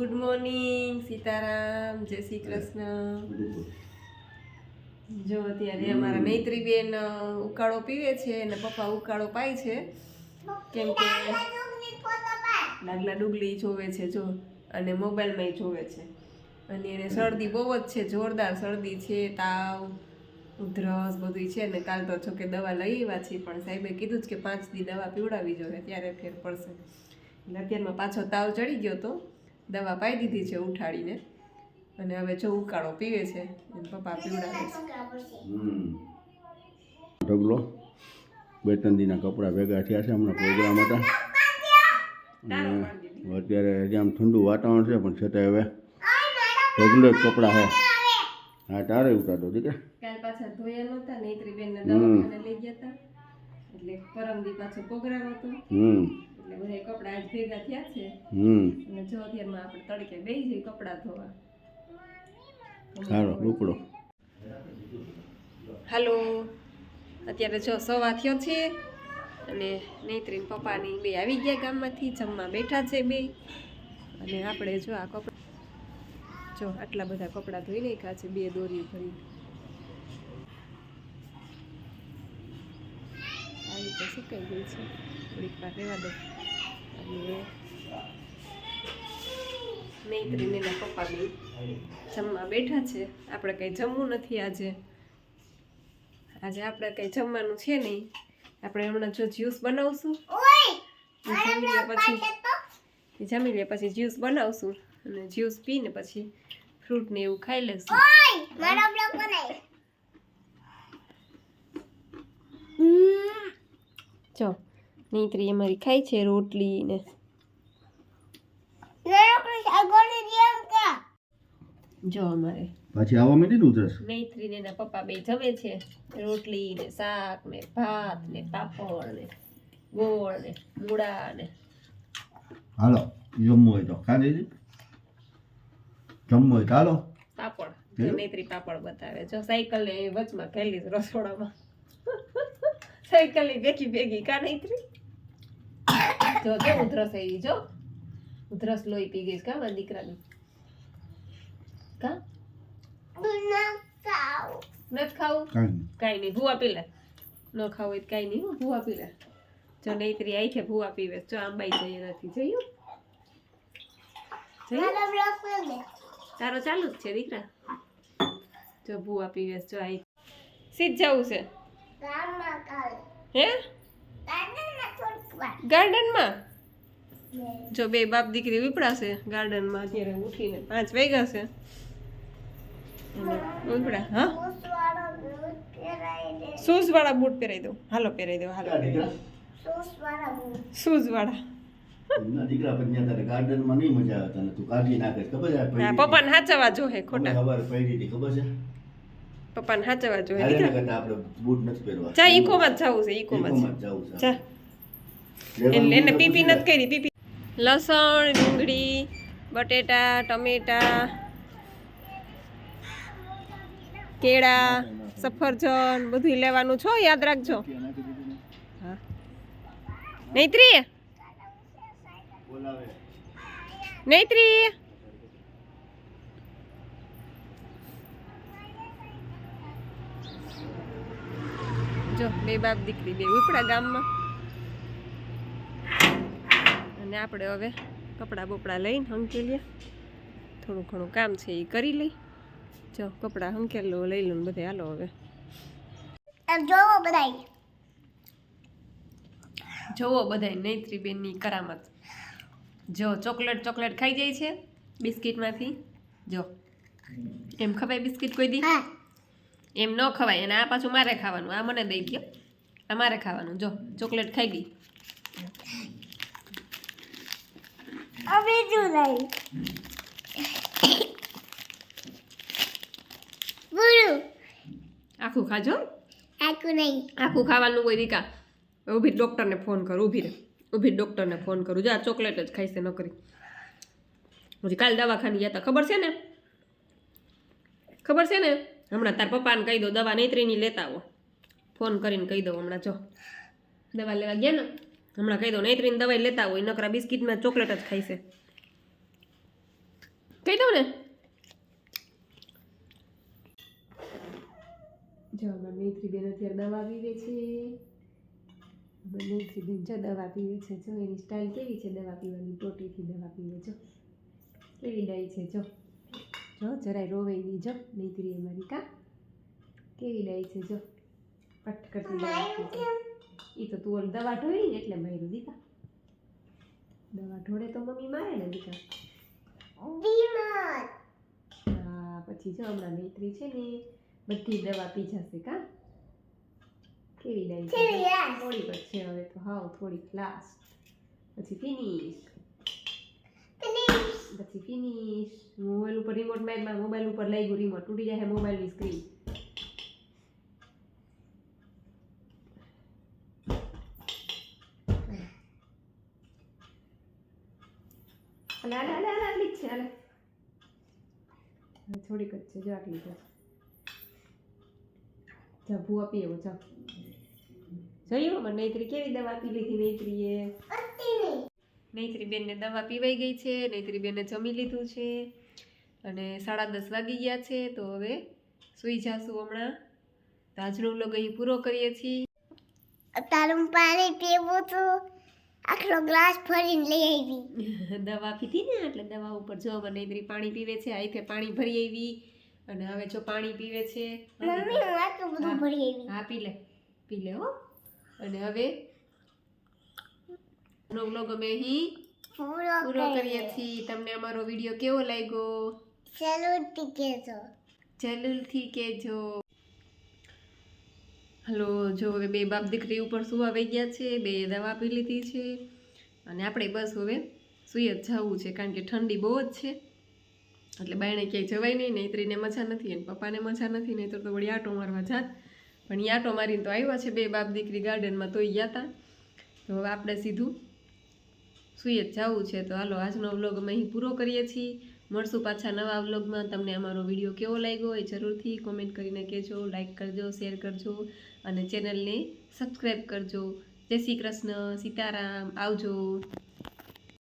Good morning Sitaram જય શ્રી કૃષ્ણ. જો અત્યારે અમારા મૈત્રી બેન ઉકાળો પીવે છે અને પપ્પા ઉકાળો પાય છે. કેમ કે લાગલા ડુગલી જોવે છે જો અને મોબાઈલમાંય જોવે છે. અને એને શરદી બહુ જ છે જોરદાર શરદી છે તાવ ઉધરસ બધું છે. ને કાલ તો જો કે દવા લઈ આવ્યા છીએ પણ સાહેબે કીધું જ કે પાંચ દી દવા પીવડાવી જોઈએ ત્યારે ફેર પડશે. એટલે અત્યારમાં પાછો તાવ ચડી ગયો તો દવા પાઈ દીધી છે ઉઠાડીને. અને હવે જો ઉકાળો પીવે છે એને પપ્પા પીવડાવે છે. ઢગલો. બે ત્રણ દીના કપડાં ભેગા થયા છે હમણાં પ્રોગ્રામ હતા. અને અત્યારે હજી આમ ઠંડુ વાતાવરણ છે પણ છતાંય હવે ઢગલો જ કપડાં છે. હા તારે ઉતારો દીકરા. કાલ પાછા ધોયા નહોતા નેત્રી બેન ને. દવાખાને લઈ ગયા હતા. એટલે પરમ દી પાછો પ્રોગ્રામ હતો. હમ. બધા કપડા આજ ભેગા થયા છે. અને જો અત્યારમાં આપણે તડકે બેસી જઈએ કપડા ધોવા. સારો ઉપડો. હાલો. અત્યારે જો સવા થયો છે અને નૈત્રીન પપ્પાની બે આવી ગયા ગામમાંથી જમવા બેઠા છે બે. અને આપણે જો આ કપડા જો આટલા બધા કપડાં ધોઈ નાખ્યા છે બે દોરી ભરી આવી રીતે સુકાઈ ગઈ છે. થોડીક વાર રહેવા દો. એના પપ્પા બી જમવા બેઠા છે. આપણે કંઈ જમવું નથી આજે. આજે આપણે કંઈ જમવાનું છે નહીં. આપણે હમણાં જો જ્યુસ બનાવશું. જમી લે પછી. જમી લે પછી જ્યુસ બનાવશું અને જ્યુસ પીને પછી ફ્રૂટ ને એવું ખાઈ લેશું. જો. નૈત્રી અમારી ખાય છે રોટલી ને જો અમારે પાછી આવવા માંડી ને ઉધરસ નૈત્રી ને એના પપ્પા બે જમે છે. રોટલી ને શાક ને ભાત ને પાપડ ને ગોળ ને મૂળા ને. હાલો જમવું હોય તો ખાલી જમવું હોય તો હાલો. પાપડ? નૈત્રી પાપડ બતાવે. જો સાયકલ ને વચમાં ખેલી રસોડામાં. સાયકલની ભેગી ભેગી. કા નૈત્રી? જો જો ઉધરસ આવી જો. ઉધરસ લોહી પી ગઈ કા મારા દીકરાની? કા? નથી ખાવું? કાંઈ કાંઈ નહીં ભૂવા પી લે. ન ખાવું હોય તો કાંઈ નહીં હો, ભૂવા પી લે. જો નૈત્રી આવી છે ભૂવા પીવે. જો આંબાઈ જઈએ નથી જોયું જોયું તારો ચાલુ જ છે દીકરા. જો ભૂવા પીવે જો આવી સીધ જવું છે. હે? ગાર્ડનમાં જો બે બાપ દીકરી ઉપડાશે ગાર્ડનમાં અત્યારે ઉઠીને. પાંચ વાગ્યા છે. ઉપડા હા? શૂઝ વાળા બૂટ પહેરાઈ દઉં હાલો પહેરાઈ દઉં હાલો. શૂઝ વાળા દીકરા પણ તારે ગાર્ડનમાં નહીં મજા આવે તને. તું કાઢી નાખે ખબર છે? આ હા પૈડી પપ્પાને હાચવા જો ખોટા. ખબર પૈડી હતી ખબર છે? પપ્પાને હાચવા જો હે હાલે ને દીકરા. આપણે બૂટ નથી પહેરવા. જા ઈકોમાં જ જવું છે ઈકોમાં જ. જવું છે. એટલે એને પીપી નથી કરી પીપી. લસણ ડુંગળી બટેટા ટમેટા કેળા સફરજન બધું લેવાનું છો યાદ રાખજો. નૈત્રી નૈત્રી જો બે બાપ દીકરી બે ઉપડા ગામમાં. અને આપણે હવે કપડાં બપડાં લઈને હંકેલીએ. થોડું ઘણું કામ છે એ કરી લઈ. જો કપડાં હંકેલો લઈ લો ને બધે. હાલો હવે. જોવો બધાય. નૈત્રી બેનની કરામત. જો ચોકલેટ ચોકલેટ ખાઈ જાય છે બિસ્કિટમાંથી. જો એમ ખવાય બિસ્કિટ કોઈ દી? એમ ન ખવાય અને આ પાછું મારે ખાવાનું આ મને દઈ ગયો. આ મારે ખાવાનું. જો ચોકલેટ ખાઈ ગઈ. આખું ખાજો? આખું નહીં. આખું ખાવાનું કોઈ દીકા ઊભી ડૉક્ટરને ફોન કરું ઊભી રે ઊભી ડૉક્ટરને ફોન કરું. જા ચોકલેટ જ ખાઈશે ન કરી હજી કાલ દવાખાને ગયા હતા ખબર છે ને? ખબર છે ને? હમણાં તાર પપ્પાને કહી દો દવા નૈત્રીની લેતા આવો. ફોન કરીને કહી દઉં હમણાં જો. દવા લેવા ગયા ને? હમણાં કહી દો નૈત્રીની દવાઈ લેતા હોય, નકરા બિસ્કિટમાં ચોકલેટ જ ખાઈશે દઉં ને? જો હમણાં મૈત્રી બેન અત્યારે દવા પીવે છે. બેન જો દવા પીવે છે, જો એની સ્ટાઇલ કેવી છે દવા પીવાની ટોટીથી દવા પીવે જો. એવી ડાઈ છે, જો. જો, જરાય રોવે નહીં, જો. નૈત્રી અમારી કા? કેવી ડાઈ છે, જો. પટ કરતી એ તો તું ઓલી દવા ઢોળી ને એટલે માર્યું દીકા દવા ઢોળે તો મમ્મી મારે ને દીકા હા પછી જો હમણાં મૈત્રી છે ને બધી દવા પી જશે કા? કેવી ડાયરી થોડી પર છે હવે તો. હાવ થોડીક લાસ્ટ પછી ફિનિશ પછી ફિનિશ મોબાઈલ ઉપર રિમોટ મેનમાં મોબાઈલ ઉપર લઈ ગયું રિમોટ તૂટી જાય મોબાઈલની સ્ક્રીન અલે આને આને આને આટલી જ છે આને. થોડીક જ છે જો આટલી જ જા ભૂ આપી એવું જા. જોયું? મને નૈત્રી કેવી દવા પી લીધી નૈત્રીએ? નૈત્રી બેનને દવા પીવાઈ ગઈ છે નૈત્રી બેનને જમી લીધું છે અને સાડા દસ વાગી ગયા છે તો હવે સૂઈ જાશું હમણાં. તો આજનો વ્લોગ અહીં પૂરો કરીએ છીએ. તારું પાણી પીવું તું આખલો ગ્લાસ ભરીને લઈ આવી. દવા પીધી ને એટલે દવા ઉપર જો મને ઇન્દ્રી પાણી પીવે છે આઈથે પાણી ભરી આવી. અને હવે જો પાણી પીવે છે મમ્મી હું આટલું બધું ભરી આવી. હા પી લે પી લે હો. અને હવે નો વ્લોગ અમે અહીં પૂરો કરીએ છીએ. તમને અમારો વીડિયો કેવો લાગ્યો? ફેલુડથી કેજો છો જરૂરથી કહેજો. હલો, જો હવે બે બાપ દીકરી ઉપર સુવા આવી ગયા છે, બે દવા પી લીધી છે અને આપણે બસ હવે સુઈ જ જવું છે, કારણ કે ઠંડી બહુ જ છે. એટલે બાયણે ક્યાંય જવાય નહીં નહીત્રીને મજા નથી અને પપ્પાને મજા નથી નહીં તો તો વળી આટો મારવા જાત. પણ એ આટો મારીને તો આવ્યા છે બે બાપ દીકરી ગાર્ડનમાં તોય ગયા હતા તો હવે આપણે સીધું સુઈ જ જવું છે. તો હાલો, આજનો વ્લોગ અમે અહીં પૂરો કરીએ છીએ. મળશું પાછા નવા વ્લોગમાં. તમને અમારો વીડિયો કેવો લાગ્યો એ જરૂરથી કોમેન્ટ કરીને કહેજો લાઇક કરજો શેર કરજો અને ચેનલને સબસ્ક્રાઈબ કરજો. જય શ્રી કૃષ્ણ, સીતારામ, આવજો.